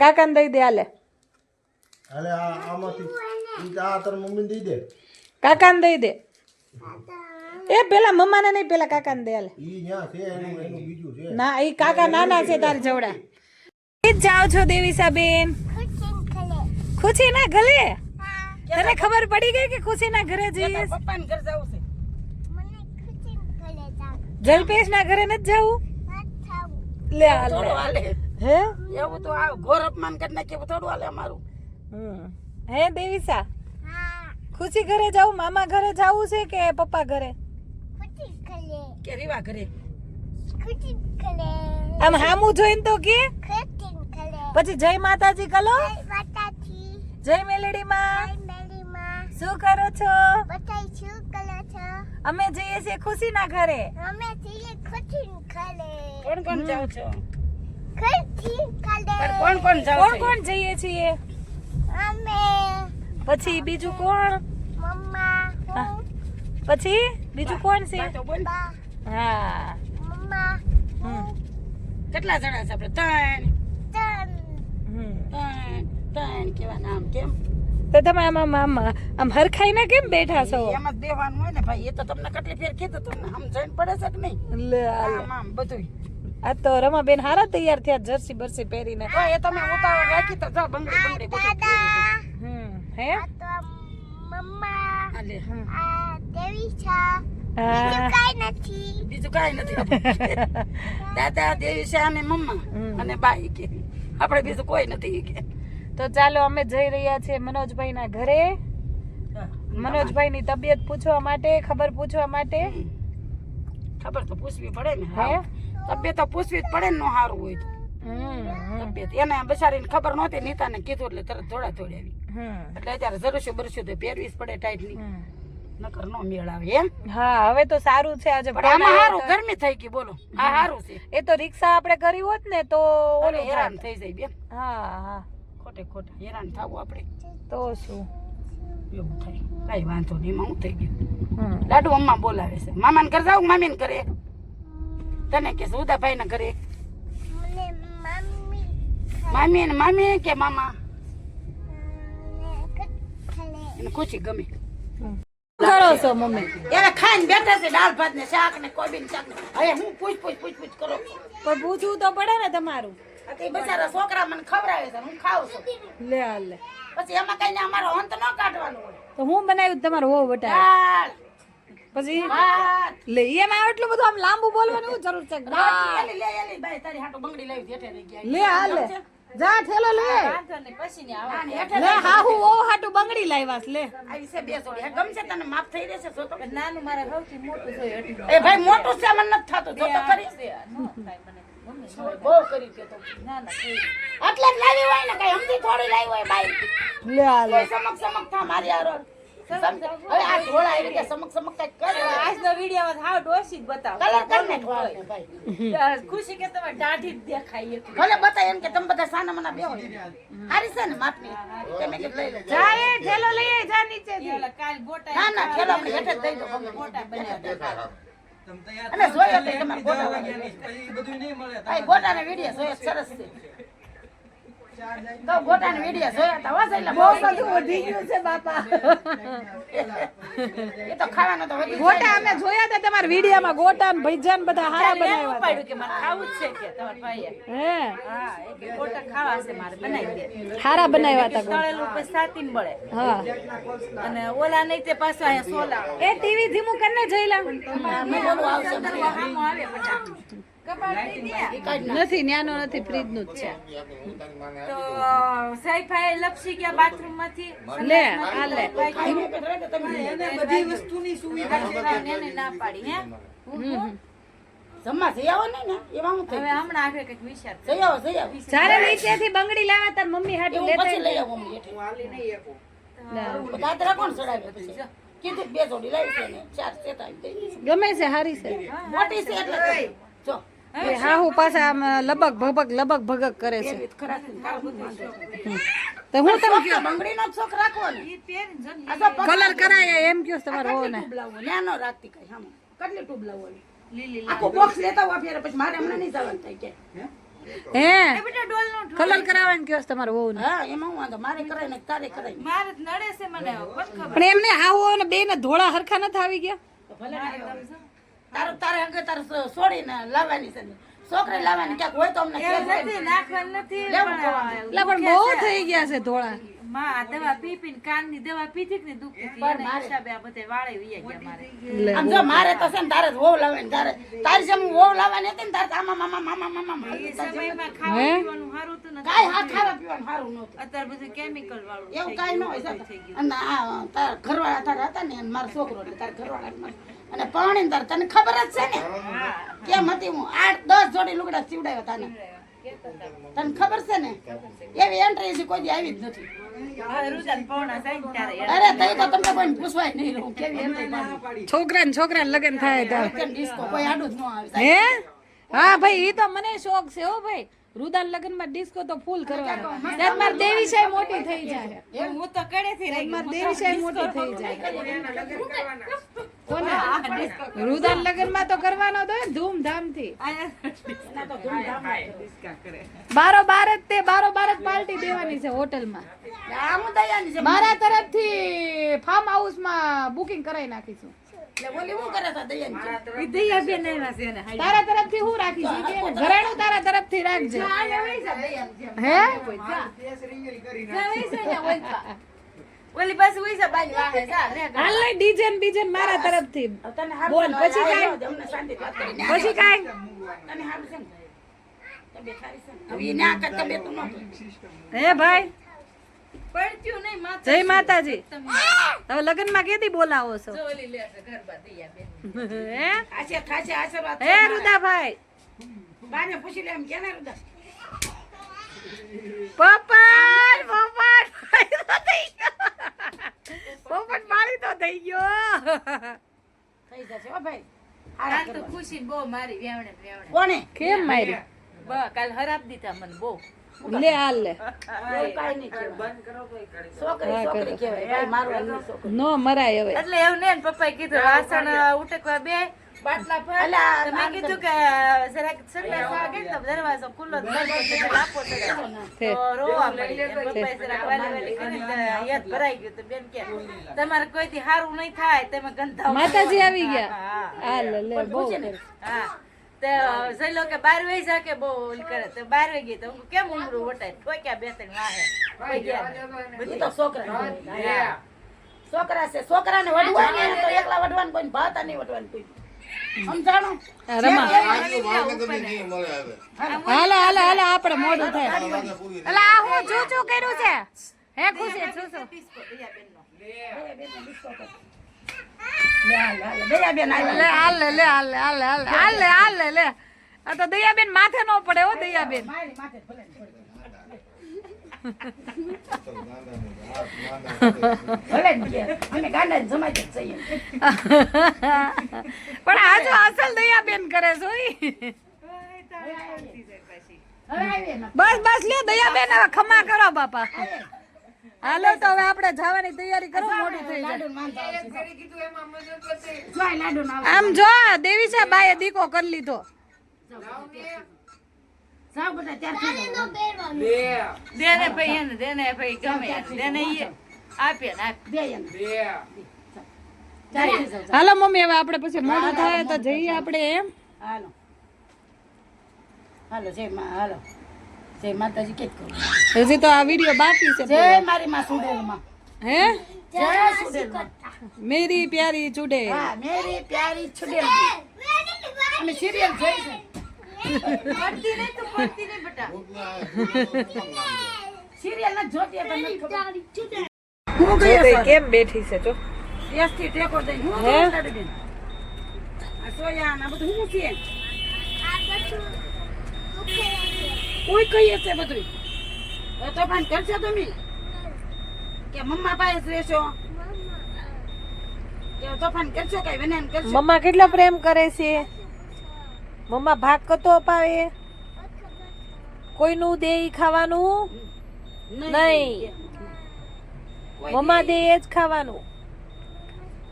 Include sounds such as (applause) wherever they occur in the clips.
કાકાને દઈ દે હાલે. હાલે આ આમાંથી. ઈ આ તાર મમ્મીને દઈ દે. કાકાને દઈ દે. એ પેલા મમ્માને નહીં પેલા કાકાને દે હાલે. ઈ ન્યા છે એનું એનું બીજું છે. ના ઈ કાકા નાના છે તાર જવડા. ઈ જાવ છો દેવીસાબેન. ખુશી ના ઘરે? તને ખબર પડી ગઈ કે ખુશી ના ઘરે જઈશ? પપ્પાને ઘર જવું છે? જલપેશ ના ઘરે નથી જવું? લે હાલે. હે? એવું તો આ ઘોર અપમાન કરી નાખે થોડું હાલે અમારું. હમ. હે દેવીસા ખુશી ઘરે જાવું મામા ઘરે જાવું છે કે પપ્પા ઘરે? કે રીવા ઘરે? આમ હામું જોઈને તો કે? પછી જય માતાજી કલો? જય મેલડી માં શું કરો છો? અમે જઈએ છીએ ખુશી ના ઘરે. કોણ કોણ જાવ છો? કોણ કોણ જાવ કોણ કોણ જઈએ છીએ? પછી બીજું કોણ? મમ્મા પછી બીજું કોણ છે? તો બોલ. હા. મમ્મા કેટલા જણા છે આપણે? ત્રણ. હમ. ત્રણ. ત્રણ કેવા નામ કેમ? તો તમે આમ આમ આમ આમ હરખાઈને કેમ બેઠા છો? એમાં દેવાનું હોય ને ભાઈ એ તો તમને કેટલી ફેર કીધું તમને જઈને પડે છે કે નહીં? લે આમ આમ બધું આ તો રમાબેન હારા તૈયાર થયા જર્સી બરસી પહેરીને. તો એ તમે ઉતાવળ રાખી તો જા બંગડી બંગડી બધું હમ હે? હાલે હમ. આ દેવી છે. હા. કાઈ નથી. બીજું કાંઈ નથી આપણું. (laughs) દાદા દેવી છે અને મમ્મા. અને બાઈ કે. આપણે બીજું કોઈ નથી કે. તો ચાલો અમે જઈ રહ્યા છીએ મનોજભાઈ ના ઘરે. મનોજભાઈ ની તબિયત પૂછવા માટે ખબર પૂછવા માટે. ખબર તો પૂછવી પડે ને. હે? તબિયત તો પૂછવી જ પડે ને નો સારું હોય તો. તબિયત. એને બસારીને ખબર નહોતી નીતાને કીધું એટલે તરત થોડા થોડી આવી. એટલે અત્યારે જરસ્યું બરસ્યું તો પહેરવી જ પડે ટાઈટની. નકર નો મેળ આવે એમ. હા હવે તો સારું છે આજે આમાં સારું ગરમી થઈ ગઈ બોલો. આ સારું છે. એ તો રિક્ષા આપણે કરી હોત ને તો ઓલે ઓલું હેરાન થઈ જાય બેન. હા હા. ખોટે ખોટે હેરાન થાવું આપણે. તો શું? એવું થાય. કઈ વાંધો નહીં એમાં હું થઈ ગયું. લાડુ અમ્મા બોલાવે છે. મામાને ઘર જાવ મામીને ઘરે? તને કે ઉદાભાઈ ના ઘરે? મામી ને મામી કે મામા? એને ખુશી ગમે. કરો છો મમ્મી. એને ખાઈને બેઠા છે દાળ ભાત ને શાક ને કોબી ને શાક ને. હવે હું પૂછ પૂછ પૂછ પૂછ કરો. પણ પૂછવું તો પડે ને તમારું. આ તે બચારા છોકરા મને ખવડાવે છે હું ખાઉં છું. લે લે. પછી એમાં કઈ અમારો અંત ન કાઢવાનો હોય. તો હું બનાવ્યું તમારો હો બટા પછી લે એમાં એટલું બધું આમ લાંબુ બોલવાનું જરૂર છે. લે એલી બાઈ તારી હાટુ બંગડી લાવી જેઠે રહી ગયા લે જા ઠેલો લે. ના, ને હેઠે લે હા હું ઓ હાટુ બંગડી લાવ્યા છે, લે. આવી છે બે જોડી. હે, ગમશે તને? માફ થઈ રહેશે જો તો. નાનું મારે સૌથી મોટું જોઈએ એ ભાઈ મોટું છે મને નથી થતું. જો તો ખરી. બહુ કરી કે તો. એટલે જ લાવી હોય ને કઈ હમથી થોડી લાવી હોય બાઈ લે હાલ કોઈ સમક સમક થા મારી સમજ હવે આ ઢોળા આવી ગયા સમક સમક કઈ કરે. આજનો વીડિયો હાવ ડોસી જ બતાવો. કલર કર ને ઢોળાને ભાઈ. ખુશી કે તમે દાઢી જ દેખાય એટલી. ભલે બતાય એમ કે તમે બધા સાના મના બેહો હારી છે ને માપની? કે મેં કીધું લઈ જા એ ઠેલો લઈ જા નીચે એ કાલ ગોટા ના ના ખેલો આપણે હેઠે દઈ દો ગોટા બનાવ્યા અને જોયો તો તમારે ગોટા વાળા. ભાઈ ગોટાના વીડિયો જોયો સરસ છે. તો ગોટાના વીડિયો જોયા હતા હો એટલે બહુ બધું વધી ગયું છે બાપા. એ તો ખાવાનો તો વધી ગોટા અમે જોયા હતા તમારા વિડિયામાં ગોટા ને ભજીયા બધા હારા બનાવ્યા ઉપાડ્યું કે મારે ખાવું જ છે કે તમાર ભાઈએ. હે? હા એ ગોટા ખાવા છે મારે બનાવી દે. હારા બનાવ્યા હતા ગોટા. તળેલું પછી સાતીન બળે. હા. અને ઓલા નહીં તે પાછો અહીંયા સોલા. એ ટીવી ધીમું કરીને જોઈ લા. હામો આવે નથી ન્યાનો નથી ફ્રીજનું જ છે. તો સાઈફાઈ લપસી ગયા બાથરૂમમાંથી લે આ લે. બધી વસ્તુની સુવિધા ના પાડી હે? જમવા જઈ આવો ને ને? એમાં હું હવે હમણાં આગળ કંઈક વિચાર જઈ આવો જઈ આવો જ્યારે નીચેથી બંગડી લાવે તાર મમ્મી હાટું લેતા લઈ આવો મમ્મી હેઠે. દાદરા કોણ ચડાવે પછી? કીધું બે જોડી લાવી છે ને ચાર સેટ આવી ગઈ. ગમે છે હારી છે. મોટી છે એટલે જો. એ હાહુ પાછા આમ લબક ભબક લબક ભગક કરે છે. તો હું તમે શોખ બંગડીનો શોખ રાખવો ને? આ તો પગ- કલર કરાય એમ કયો તમારે હો ને ટ્યુબ રાખતી કઈ હામો. કેટલી ટ્યુબ લાવવાની? આખું બોક્સ લેતા હોય ફેરે પછી મારે હમણાં નહીં જવાનું થાય કે હે? કલર કરાવવાનું કયો તમારે હોવું હા એમાં હું વાંધો મારે કરાય ને તારે કરાય મારે નડે છે મને પણ એમને આવો ને બે ને ધોળા હરખા નથી આવી ગયા? ભલે. તારું તારે અંગે તારે છોડીને લાવવાની છે છોકરી લાવવાની ક્યાંક હોય તો અમને નથી એટલે પણ બહુ થઈ ગયા છે ધોળા. માં દવા પી પીને કાનની દવા પીધી ને દુખતી હતી એના હિસાબે આ બધે વાળે વયા ગયા મારે. આમ જો મારે તો છે ને તારે વહુ લાવવાની તારે તારી જેમ વહુ લાવવાની હતી ને તારે આમાં મામા મામા મામા મામા એ સમયમાં ખાવા પીવાનું સારું હતું ને કાંઈ હા ખાવા પીવાનું સારું નહોતું. અત્યારે બધું કેમિકલ વાળું એવું કાંઈ ન હોય અને આ તારા ઘરવાળા તારા હતા ને મારો છોકરો એટલે તારા ઘરવાળા મારે. અને પાણી અંદર તને ખબર જ છે ને? કેમ હતી હું? આઠ દસ જોડી લુગડા સીવડાવ્યા તને. તને ખબર છે ને? એવી એન્ટ્રી હજી કોઈ આવી જ નથી. અરે તઈ તો તમને કોઈ પૂછવાય નહીં રહું. કેવી એન્ટ્રી છોકરા ને છોકરા લગ્ન થાય ત્યારે કેમ ડિસ્કો કોઈ આડું જ ન આવે. હે? હા ભાઈ એ તો મને શોખ છે હો ભાઈ. રુદાન લગ્નમાં ડિસ્કો તો ફૂલ કરવાનો. ત્યારે મારી દેવી સાહેબ મોટી થઈ જાય. હું તો કડે થી ગઈ. દેવી સાહેબ મોટી થઈ જાય. કોના રુદાન લગ્નમાં તો કરવાનો તો ધૂમધામથી બારો બાર જ તે બારો બાર જ પાર્ટી દેવાની છે હોટલમાં આ હું દયાની મારા તરફથી ફાર્મ હાઉસમાં બુકિંગ કરાવી નાખીશું. તારા તરફથી હું રાખીશ ઈ ઘરેણું તારા તરફથી રાખજે. હે. ઓલી પાસે હોય છે વાહે. હાલ મારા તરફથી. બોલ, પછી કાંઈ? પછી કાંઈ? તને હારું છે ને? તબિયત સારી છે હવે ના કર તબિયતનું હે ભાઈ? પડ્યું નહીં. જય માતાજી. હવે લગ્નમાં કેદી બોલાવો છો? ઓલી લે છે ગરબા દયાબેન. હે? આશે થાશે આશીર્વાદ હે મારા. બાને પૂછી લે એમ કે ને રુદા. પોપટ પોપટ થઈ ગયો. પોપટ મારી તો થઈ ગયો. થઈ જશે ભાઈ. તો ખુશી બહુ મારી વેવણે વેવણે. કોને કેમ મારી? બા, કાલ હરાપ દીધા મને બહુ. લે હાલ લે. નો મરાય હવે. એટલે એવું ને પપ્પાએ કીધું વાસણ ઉટકવા બે બાટલા અલા, મેં કીધું કે જરાક વાગે તો દરવાજો ખુલ્લો રાખજો, તો તમે આપો સગડા. રોવા મળી પપ્પાએ જરાક વાલી વાલી કરીને યાદ ભરાઈ ગયું તો બેન કે તમારે કોઈથી સારું નહીં થાય તમે ગંધા માતાજી આવી ગયા. હાલ લે બહુ હા. તો લો કે બાર વાગી જા કે બહુ ઓલી કરે તો બાર વાગી તો કેમ ઉમરું વટાય? ઠોક્યા બે ત્રણ વાહે. ઈ તો છોકરા. છોકરા છે. છોકરાને વઢવાને તો એકલા વઢવાનું કોઈ ભાતા નહીં વઢવાનું કોઈ. સમજાણું? રમા. નહીં. હાલો. હાલો હાલો આપણે મોડું થાય. હું શું કર્યું છે? હે ખુશી. દયાબેન આવ્યા. લે હાલ લે લે હાલ લે હાલ લે હાલ લે હાલ લે હાલ લે લે. આ તો દયાબેન માથે નો પડે હો દયાબેન. પણ આ જો અસલ દયાબેન કરે છો. બસ બસ લે દયાબેન હવે ખમા કરો બાપા. હાલો તો હવે આપણે જવાની તૈયારી કરો મોડું થઈ જાય. આમ જો દેવી છે બાએ દીકો કરી લીધો. હાલો મમ્મી હવે આપણે પછી મોડું થાય તો જઈએ આપણે એમ. હાલો. હાલો જય મા હાલો. જય માતાજી કે હજી તો આ વીડિયો બાકી છે જય મારી માં સુડેલમાં. હે? જય સુડેલમાં. મેરી પ્યારી ચુડે હા મેરી પ્યારી છુડે અમે સિરિયલ જોઈ છે. પડતી નહીં તો પડતી નહીં બેટા. સિરિયલ ન જોતી નથી ખબર. હું ગઈ કેમ બેઠી છે જો. એસથી ટેકો દઈ હું હે? લાડુબેન. આ સોયા ને આ બધું ઓકે. છે કોઈ કહીએ છે બધું તોફાન કરશો તમે? કે મમ્મા પાસે રહેશો? મમ્મા કેટલો પ્રેમ કરે છે? મમ્મા ભાગ કતો અપાવે? કોઈનું દે ખાવાનું? નહીં. મમ્મા દે એ જ ખાવાનું.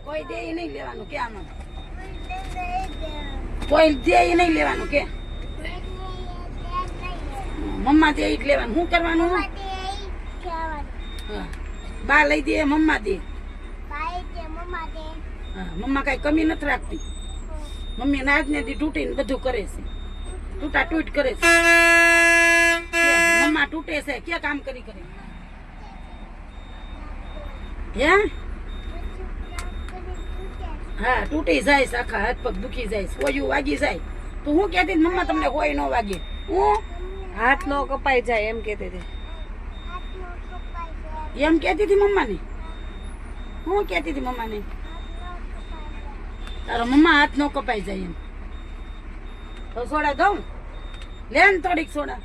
કોઈ દે નહીં લેવાનું. કે આમાં? કોઈ દે નહીં લેવાનું કે? મમ્મા દે ઈ લેવાનું. શું કરવાનું. બા લઈ દે મમ્મા દે. મમ્મા કઈ કમી નથી રાખતી. મમ્મી નાજ ને દી તૂટીને બધું કરે છે. તૂટા તૂટ કરે છે. મમ્મા તૂટે છે. ક્યાં કામ કરી કરી? હે? હા તૂટી જાય આખા હાથ પગ દુખી જાય ઓયું વાગી જાય. તો હું કહેતી મમ્મા તમને હોય ન વાગે. હું? હાથ નો કપાઈ જાય એમ કહેતી હતી. હાથનો કપાઈ જાય એમ કહેતી હતી મમ્માને? હું કહેતી હતી મમ્માને? તારો મમ્મા હાથ નો કપાઈ જાય એમ. તો સોડા દઉં? લે ને થોડીક સોડા.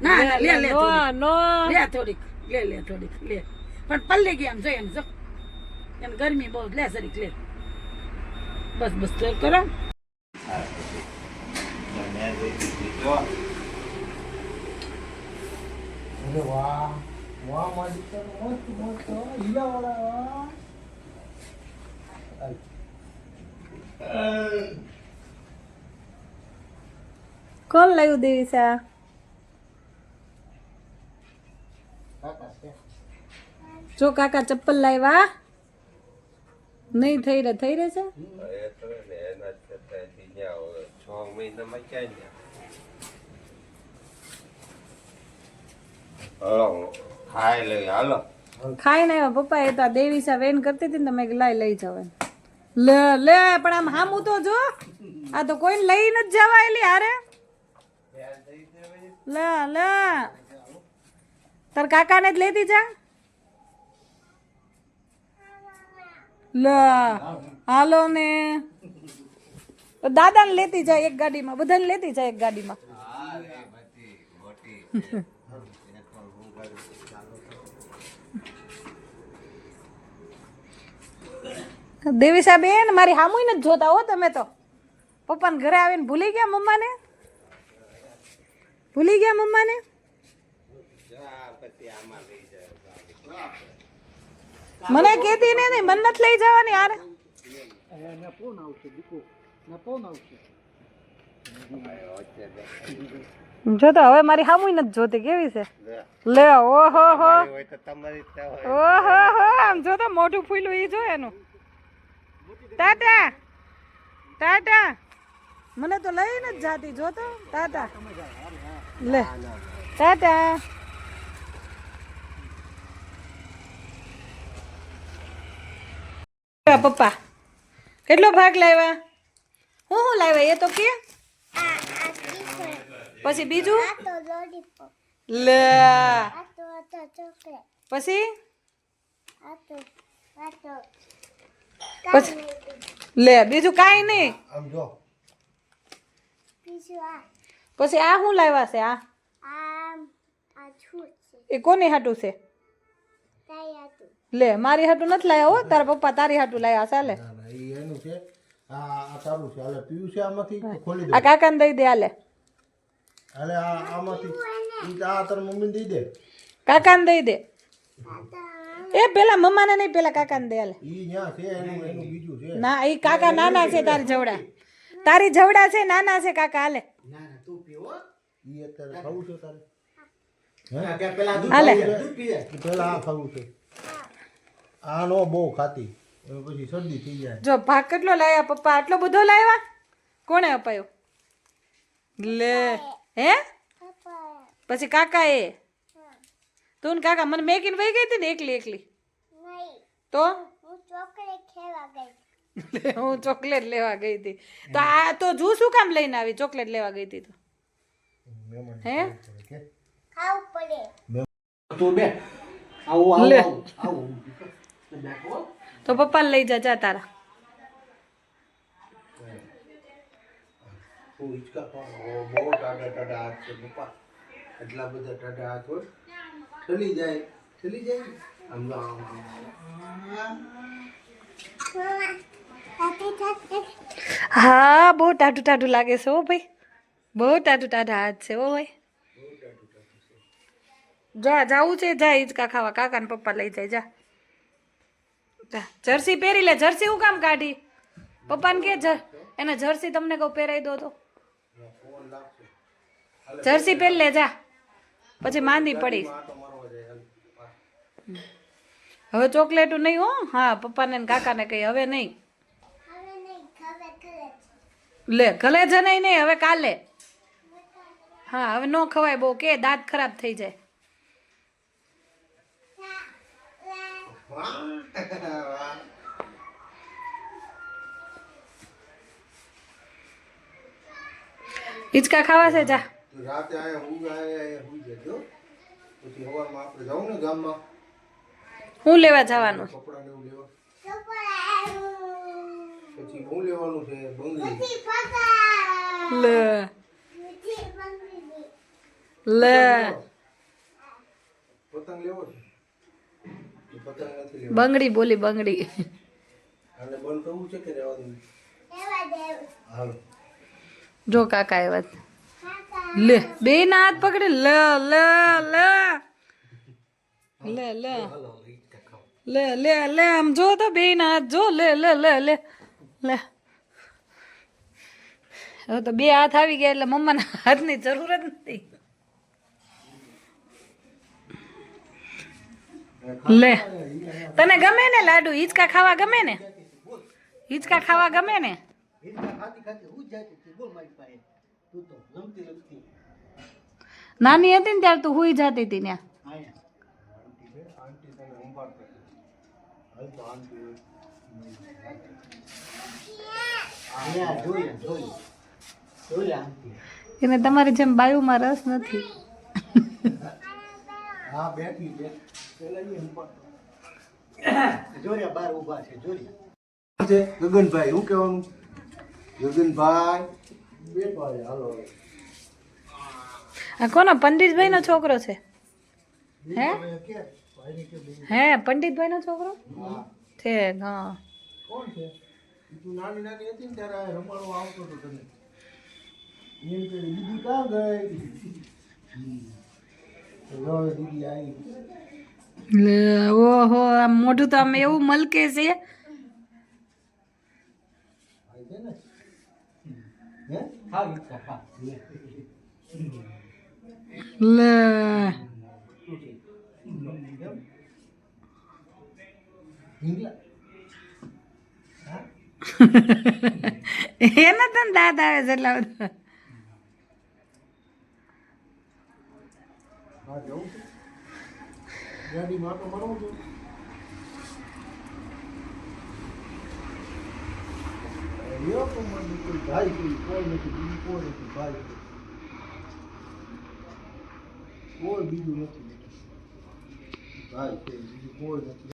ના ના લે લે. લે થોડીક. લે લે થોડીક લે. પણ પલ્લી ગયા આમ જોઈએ જો. એમ ગરમી બહુ લે સરીક લે. બસ બસ કરો. અરે વાહ વાહ મારી દીકરા મસ્ત મસ્ત હીરાવાળા વાહ કોણ લાવ્યું દેવીસા જો કાકા ચપ્પલ લાવ્યા. નહીં થઈ રહે થઈ રહે છે? ખાઈ લઈ હાલો. આવ્યા પપ્પા એ તો આ દેવીસા વેન કરતી હતી ને તમે લાઈ લઈ જાવ. લે લે પણ આમ હામું તો જો. આ તો કોઈ લઈ નથી જવાયેલી હારે. લે લે. તાર કાકાને જ લેતી જા. લે હાલો ને. દાદાને લેતી જાય એક ગાડીમાં બધાને લેતી જાય એક ગાડીમાં. દેવીસા બેન મારી હામુય નથી જોતા હો તમે તો. પપ્પાને ઘરે આવીને ભૂલી ગયા મમ્માને? ભૂલી ગયા મમ્માને? મને કેતી ને નહીં મન નથી લઈ જવાની યાર જો તો હવે મારી હામુય નથી જોતી કેવી છે? લે ઓહો હો. ઓહો હો આમ જો તો મોઢું ફૂલ્યું એ જો એનું. ટાટા ટાટા મને તો લઈને જ જાતી જો તો ટાટા લે. તાતા. પપ્પા. કેટલો ભાગ લાવ્યા? હું હું લાવ્યા? એ તો કે. આ આ ટીચર પછી બીજું? લે. આ તો આ તો ચોકલેટ પછી? આ તો આ તો પછી લે બીજું કાંઈ નહીં. આમ જો. બીજું આ. પછી આ શું લાવ્યા છે આ? એ કોની હાટું છે? લે મારી હાટું નથી લાવ્યા હો તારા પપ્પા તારી હાટું લાવ્યા ચાલે ના ના ઈ એનું છે. આ આ કાકાને દઈ દે આલે હાલે આ આમાંથી. ઈ આ દઈ દે? કાકાને દઈ દે. એ પેલા મમ્માને નહીં પેલા કાકાને દે હાલે. ઈ ન્યા છે એનું એનું બીજું છે. ના એ કાકા નાના છે તારી જવડા. તારી જવડા છે નાના છે કાકા હાલે. ઈ અત્યારે ખાવું છે તારે. હાલે. પેલા આ ખાવું છે. આ નો બહુ ખાતી. પછી શરદી થઈ જાય. જો ભાગ કેટલો લાવ્યા પપ્પા? આટલો બધો લાવ્યા? કોણે અપાયો? લે. હે? પછી કાકા એ તું ને કાકા મને મેકીને વહી ગઈ હતી ને એકલી એકલી નહીં તો હું ચોકલેટ ખેવા ગઈ હું ચોકલેટ લેવા ગઈ હતી તો આ તો જુ શું કામ લઈને આવી? ચોકલેટ લેવા ગઈ હતી તો? મહેમાન હે? કે? ખાવું પડે। લે. તો પપ્પાને લઈ જા જા તારા. હું હિંચકા ખાવા બહુ ટાટા ટાટા હાથ છે પપ્પા. એટલા બધા ટાટા હાથ હોય. ચલી જાય. ઠલી જાય? હા, બહુ ટાઢું ટાઢું લાગે છે હો ભાઈ. બહુ ટાઢું ટાઢા હાથ છે ઓ ભાઈ. જા જાવું છે, જા હિંચકા ખાવા. કાકા ને પપ્પા લઈ જાય જા, જર્સી પહેરી લે. જર્સી હું કામ કાઢી? પપ્પાને કે જ. એને જર્સી તમને કહું, પહેરાઈ દો તો. જર્સી પહેરી લે, જા. પછી માંદી પડીશ આટો મારવા જાય હાલ. હવે ચોકલેટ નહીં હો. હા, પપ્પાને કાકાને કહી હવે નહીં. લે, ગલે છે નહીં નહીં, હવે કાલે. હા, હવે ન ખવાય બહુ. કે દાંત ખરાબ થઈ જાય. હિચકા ખાવા છે, જા. રાતે આયા, હું આયા હુઈ જજો પછી સવારમાં આપણે જાઉં ને ગામમાં. હું લેવા જવાનું? બંગડી. બોલી બંગડી. જો કાકા એ વાત લે બે ના હાથ પકડી. લ લ લ. લ લ. લે લે લે, આમ જો તો બે હાથ જો, લે લે લે લે. લે. હવે તો બે હાથ આવી ગયા એટલે મમ્માના હાથની જરૂર જ નથી. લે. તને ગમે ને લાડુ? હિંચકા ખાવા ગમે ને? હિંચકા ખાવા ગમે ને? નાની હતી ને ત્યારે તું હુઈ જતી હતી ત્યાં આંટી તને સંભાળતા હાલ તો આંટી એને તમારી જેમ બાયુમાં રસ નથી. હા બેઠી છે. ગગનભાઈ શું કહેવાનું? ગગનભાઈ? બેઠો હાલો આ કોનો? પંડિતભાઈ નો છોકરો છે? હે? હે પંડિતભાઈ નો છોકરો છે હા કોણ છે તું નાની નાની હતી ને ત્યારે આ રમાડવા આવતો હતો તને. એમ કે દીદી કાં ગઈ? હમ. તો જો હવે દીદી આવી. લે, ઓહો આમ મોઢું તો આમ એવું મલકે છે. આવી છે ને? હે? હા ઈચ્છા હા. લે. હિંગલા એને તને દાંત આવે છે એટલા બધા. કોઈ બીજું નથી ભાઈ કોઈ બીજું નથી ભાઈ કોઈ બીજું કોઈ નથી